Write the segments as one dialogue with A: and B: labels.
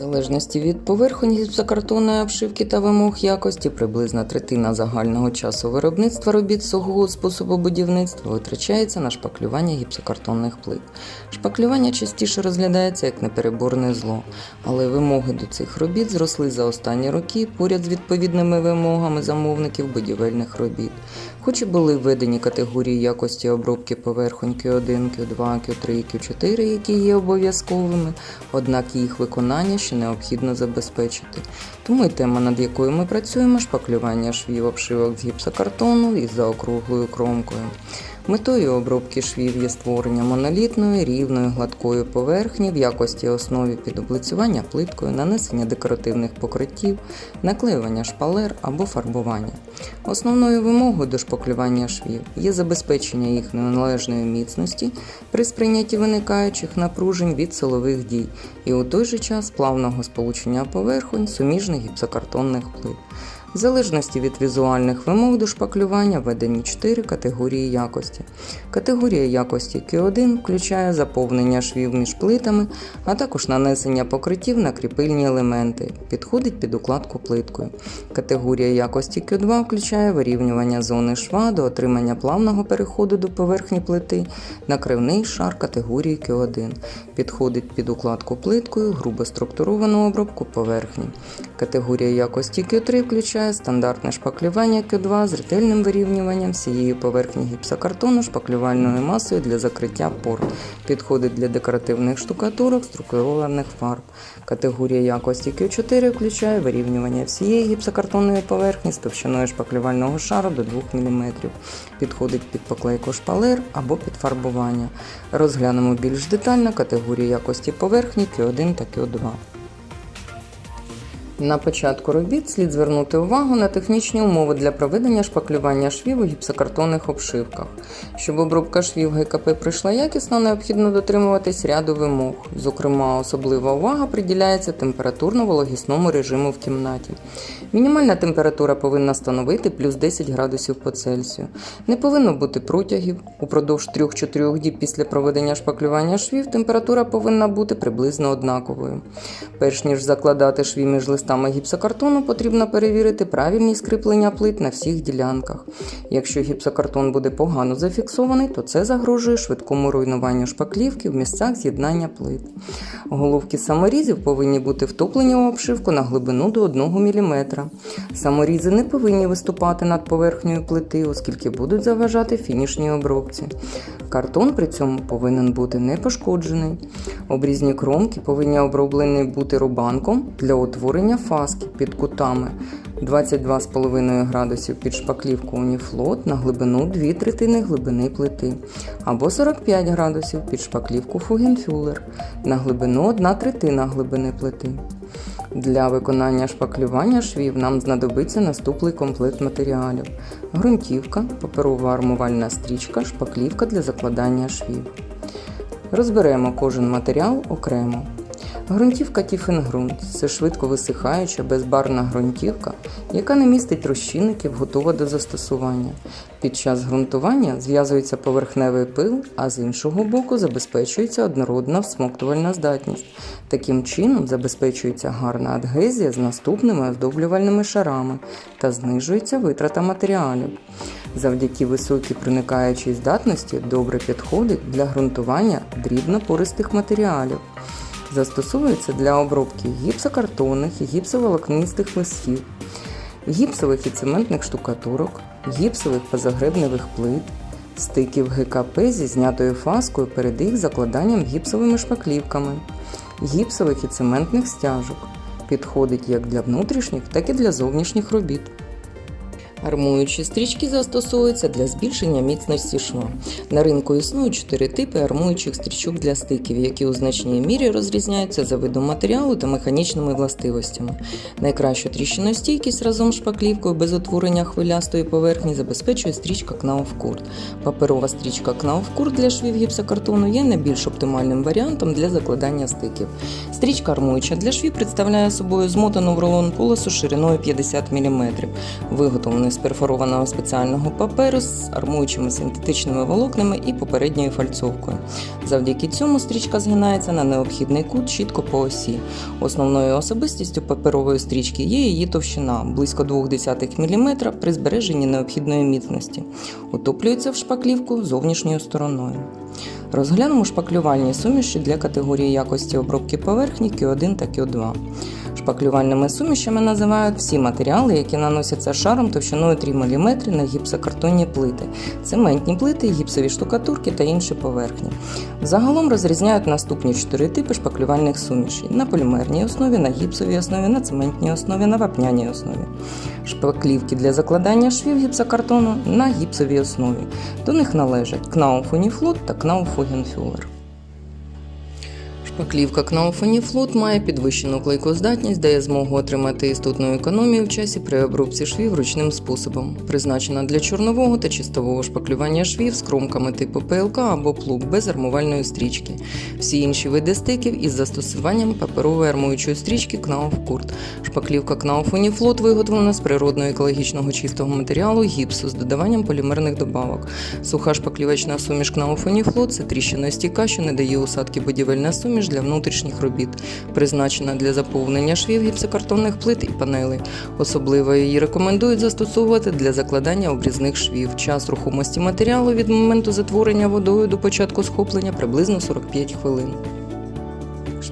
A: Залежності від поверхонь гіпсокартонної обшивки та вимог якості, приблизна третина загального часу виробництва робіт сухого способу будівництва витрачається на шпаклювання гіпсокартонних плит. Шпаклювання частіше розглядається як непереборне зло, але вимоги до цих робіт зросли за останні роки поряд з відповідними вимогами замовників будівельних робіт. Хоч і були введені категорії якості обробки поверхонь Q1, Q2, Q3, Q4, які є обов'язковими, однак їх виконання ще необхідно забезпечити. Тому і тема, над якою ми працюємо, шпаклювання швів обшивок з гіпсокартону із заокруглою кромкою. Метою обробки швів є створення монолітної, рівної, гладкої поверхні в якості основі під облицювання плиткою, нанесення декоративних покриттів, наклеювання шпалер або фарбування. Основною вимогою до шпаклювання швів є забезпечення їх належної міцності при сприйнятті виникаючих напружень від силових дій і у той же час плавного сполучення поверхонь суміжних гіпсокартонних плит. В залежності від візуальних вимог до шпаклювання введені 4 категорії якості. Категорія якості Q1 включає заповнення швів між плитами, а також нанесення покриттів на кріпильні елементи, підходить під укладку плиткою. Категорія якості Q2 включає вирівнювання зони шва до отримання плавного переходу до поверхні плити, накривний шар категорії Q1, підходить під укладку плиткою, грубо структуровану обробку поверхні. Категорія якості Q3 включає стандартне шпаклювання Q2 з ретельним вирівнюванням всієї поверхні гіпсокартону шпаклювальною масою для закриття пор. Підходить для декоративних штукатурок, структурованих фарб. Категорія якості Q4 включає вирівнювання всієї гіпсокартонної поверхні з товщиною шпаклювального шару до 2 мм. Підходить під поклейку шпалер або під фарбування. Розглянемо більш детально категорії якості поверхні Q1 та Q2. На початку робіт слід звернути увагу на технічні умови для проведення шпаклювання швів у гіпсокартонних обшивках. Щоб обробка швів ГКП пройшла якісно, необхідно дотримуватись ряду вимог. Зокрема, особлива увага приділяється температурно-вологісному режиму в кімнаті. Мінімальна температура повинна становити плюс 10 градусів по Цельсію. Не повинно бути протягів. Упродовж 3-4 діб після проведення шпаклювання швів температура повинна бути приблизно однаковою. Перш ніж закладати шві між листами гіпсокартону, потрібно перевірити правильність кріплення плит на всіх ділянках. Якщо гіпсокартон буде погано зафіксований, то це загрожує швидкому руйнуванню шпаклівки в місцях з'єднання плит. Головки саморізів повинні бути втоплені у обшивку на глибину до 1 мм. Саморізи не повинні виступати над поверхнею плити, оскільки будуть заважати фінішній обробці. Картон при цьому повинен бути не пошкоджений. Обрізні кромки повинні оброблені бути рубанком для утворення фаски під кутами 22,5 градусів під шпаклівку уніфлот на глибину 2 третини глибини плити, або 45 градусів під шпаклівку фугенфюлер на глибину 1 третина глибини плити. Для виконання шпаклювання швів нам знадобиться наступний комплект матеріалів: ґрунтівка, паперова армувальна стрічка, шпаклівка для закладання швів. Розберемо кожен матеріал окремо. Ґрунтівка Тіфенгрунт це швидко висихаюча безбарна ґрунтівка, яка не містить розчинників, готова до застосування. Під час ґрунтування зв'язується поверхневий пил, а з іншого боку забезпечується однородна всмоктувальна здатність. Таким чином забезпечується гарна адгезія з наступними оздоблювальними шарами та знижується витрата матеріалів. Завдяки високій проникаючій здатності добре підходить для ґрунтування дрібно-пористих матеріалів. Застосовується для обробки гіпсокартонних і гіпсоволокнистих листів, гіпсових і цементних штукатурок, гіпсових позагребневих плит, стиків ГКП зі знятою фаскою перед їх закладанням гіпсовими шпаклівками, гіпсових і цементних стяжок. Підходить як для внутрішніх, так і для зовнішніх робіт. Армуючі стрічки застосовуються для збільшення міцності шва. На ринку існують чотири типи армуючих стрічок для стиків, які у значній мірі розрізняються за видом матеріалу та механічними властивостями. Найкращу тріщиностійкість разом з шпаклівкою без утворення хвилястої поверхні забезпечує стрічка Knauf-Kurt. Паперова стрічка Knauf-Kurt для швів гіпсокартону є найбільш оптимальним варіантом для закладання стиків. Стрічка армуюча для швів представляє собою змотану в рулон полосу шириною 50 мм, виготовлену з перфорованого спеціального паперу з армуючими синтетичними волокнами і попередньою фальцовкою. Завдяки цьому стрічка згинається на необхідний кут чітко по осі. Основною особистістю паперової стрічки є її товщина близько 0,2 мм при збереженні необхідної міцності. Утоплюється в шпаклівку зовнішньою стороною. Розглянемо шпаклювальні суміші для категорії якості обробки поверхні Q1 та Q2. Шпаклювальними сумішами називають всі матеріали, які наносяться шаром товщиною 3 мм на гіпсокартонні плити, цементні плити, гіпсові штукатурки та інші поверхні. Загалом розрізняють наступні чотири типи шпаклювальних сумішей: на полімерній основі, на гіпсовій основі, на цементній основі, на вапняній основі. Шпаклівки для закладання швів гіпсокартону на гіпсовій основі. До них належать Uniflot та Hugenfüller. Шпаклівка Uniflot має підвищену клейкоздатність, дає змогу отримати істотну економію в часі при обробці швів ручним способом. Призначена для чорнового та чистового шпаклювання швів з кромками типу ПЛК або плуг без армувальної стрічки. Всі інші види стиків із застосуванням паперової армуючої стрічки Kurt. Шпаклівка Uniflot виготовлена з природного екологічного чистого матеріалу гіпсу з додаванням полімерних добавок. Суха шпаклівочна суміш Uniflot – це тріщиностійка, що не дає усадки будівельна суміш для внутрішніх робіт, призначена для заповнення швів гіпсокартонних плит і панелей. Особливо її рекомендують застосовувати для закладання обрізних швів. Час рухомості матеріалу від моменту затворення водою до початку схоплення приблизно 45 хвилин.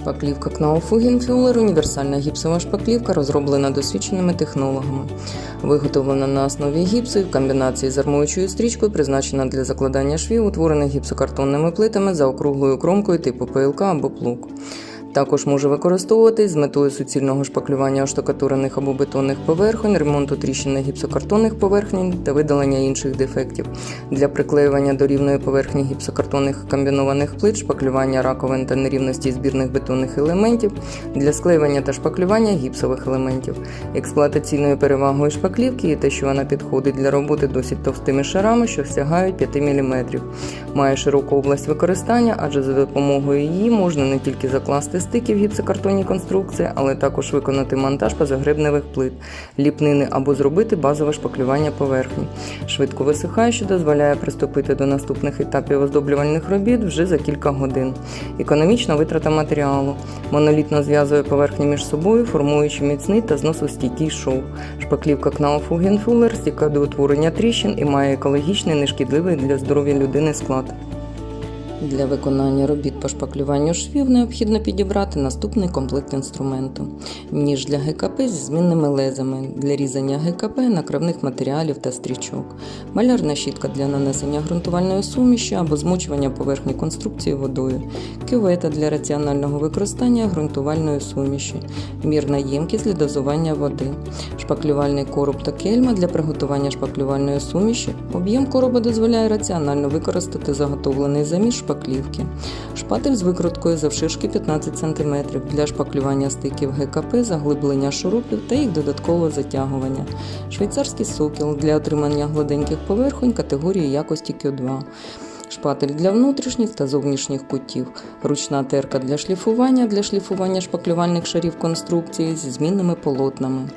A: Шпаклівка Hugenfüller – універсальна гіпсова шпаклівка, розроблена досвідченими технологами. Виготовлена на основі гіпсу і в комбінації з армуючою стрічкою, призначена для закладання швів, утворених гіпсокартонними плитами за округлою кромкою типу ПЛК або плуг. Також може використовуватись з метою суцільного шпаклювання оштукатурених або бетонних поверхонь, ремонту тріщин на гіпсокартонних поверхнень та видалення інших дефектів. Для приклеювання до рівної поверхні гіпсокартонних комбінованих плит, шпаклювання раковин та нерівності збірних бетонних елементів, для склеювання та шпаклювання гіпсових елементів. Експлуатаційною перевагою шпаклівки є те, що вона підходить для роботи досить товстими шарами, що сягають 5 мм. Має широку область використання, адже за допомогою її можна не тільки закласти стики в гіпсокартонні конструкції, але також виконати монтаж позагребневих плит, ліпнини або зробити базове шпаклювання поверхні. Швидко висихає, що дозволяє приступити до наступних етапів оздоблювальних робіт вже за кілька годин. Економічна витрата матеріалу. Монолітно зв'язує поверхні між собою, формуючи міцний та зносостійкий шов. Шпаклівка Knauf Hugenfüller стійка до утворення тріщин і має екологічний, нешкідливий для здоров'я людини склад. Для виконання робіт по шпаклюванню швів необхідно підібрати наступний комплект інструменту: ніж для ГКП зі змінними лезами для різання ГКП, накривних матеріалів та стрічок, малярна щітка для нанесення ґрунтувальної суміші або змочування поверхні конструкції водою, кювета для раціонального використання ґрунтувальної суміші, мірна ємкість для дозування води, шпаклювальний короб та кельма для приготування шпаклювальної суміші. Об'єм короба дозволяє раціонально використати заготовлений заміс шпаклівки. Шпатель з викруткою завширшки 15 см для шпаклювання стиків ГКП, заглиблення шурупів та їх додаткового затягування. Швейцарський сокіл для отримання гладеньких поверхонь категорії якості Q2. Шпатель для внутрішніх та зовнішніх кутів, ручна терка для шліфування для шліфування шпаклювальних шарів конструкції зі змінними полотнами.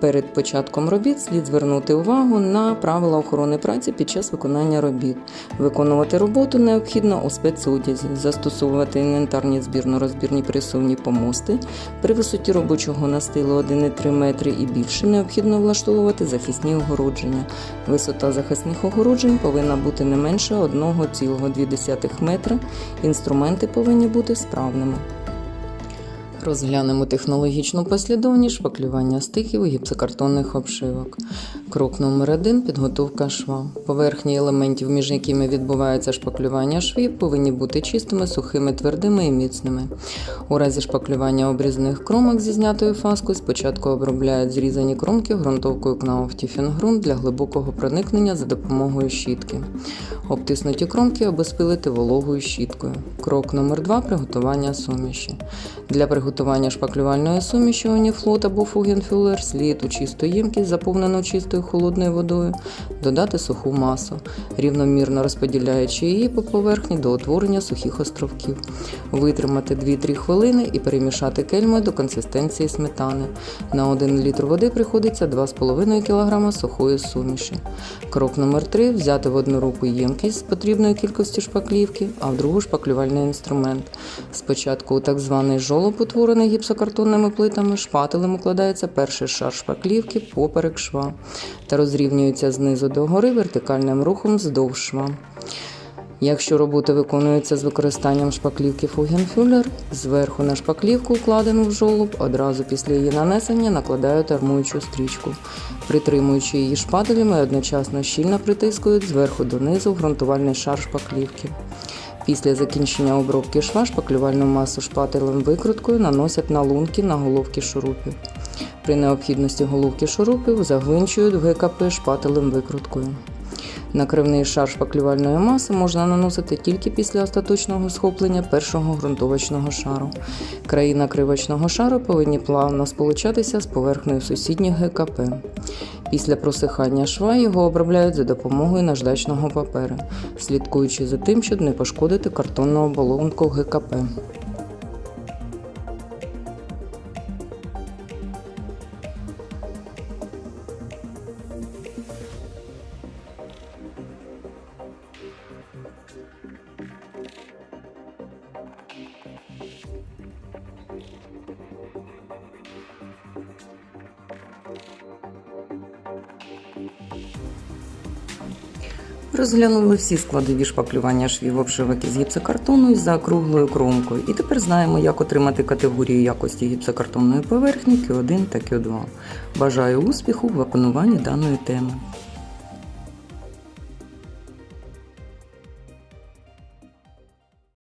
A: Перед початком робіт слід звернути увагу на правила охорони праці під час виконання робіт. Виконувати роботу необхідно у спецодязі, застосовувати інвентарні збірно-розбірні присувні помости. При висоті робочого настилу 1,3 метри і більше необхідно влаштовувати захисні огородження. Висота захисних огороджень повинна бути не менше 1,2 метра. Інструменти повинні бути справними. Розглянемо технологічну послідовність шпаклювання стиків і гіпсокартонних обшивок. Крок номер 1 підготовка шва. Поверхні елементів, між якими відбувається шпаклювання швів, повинні бути чистими, сухими, твердими і міцними. У разі шпаклювання обрізних кромок зі знятою фаскою спочатку обробляють зрізані кромки ґрунтовкою Tiefengrund для глибокого проникнення за допомогою щітки. Обтиснуті кромки обезпилити вологою щіткою. Крок номер 2 приготування суміші. Для приготування шпаклювальної суміші уніфлот або фугенфюлер слід у чисту ємкість, заповнену чистою холодною водою, додати суху масу, рівномірно розподіляючи її по поверхні до утворення сухих островків, витримати 2-3 хвилини і перемішати кельмою до консистенції сметани. На 1 літр води приходиться 2,5 кг сухої суміші. Крок номер 3 взяти в одну руку ємкість з потрібною кількістю шпаклівки, а в другу шпаклювальний інструмент. Спочатку у так званий жолоб, утворений гіпсокартонними плитами, шпателем укладається перший шар шпаклівки поперек шва та розрівнюється знизу до гори вертикальним рухом вздовж шва. Якщо роботи виконуються з використанням шпаклівки Фугенфюллер, зверху на шпаклівку, укладену в жолоб, одразу після її нанесення накладають армуючу стрічку, притримуючи її шпателями, одночасно щільно притискують зверху донизу ґрунтувальний шар шпаклівки. Після закінчення обробки шва шпаклювальну масу шпателем викруткою наносять на лунки на головки шурупів. При необхідності головки шурупів загвинчують в ГКП шпателем викруткою. Накривний шар шпаклювальної маси можна наносити тільки після остаточного схоплення першого ґрунтовочного шару. Краї накривочного шару повинні плавно сполучатися з поверхнею сусідніх ГКП. Після просихання шва його обробляють за допомогою наждачного паперу, слідкуючи за тим, щоб не пошкодити картонну оболонку ГКП. Розглянули всі складові шпаклювання швів обшивок із гіпсокартону із заокруглою кромкою. І тепер знаємо, як отримати категорію якості гіпсокартонної поверхні Q1 та Q2. Бажаю успіху в виконуванні даної теми.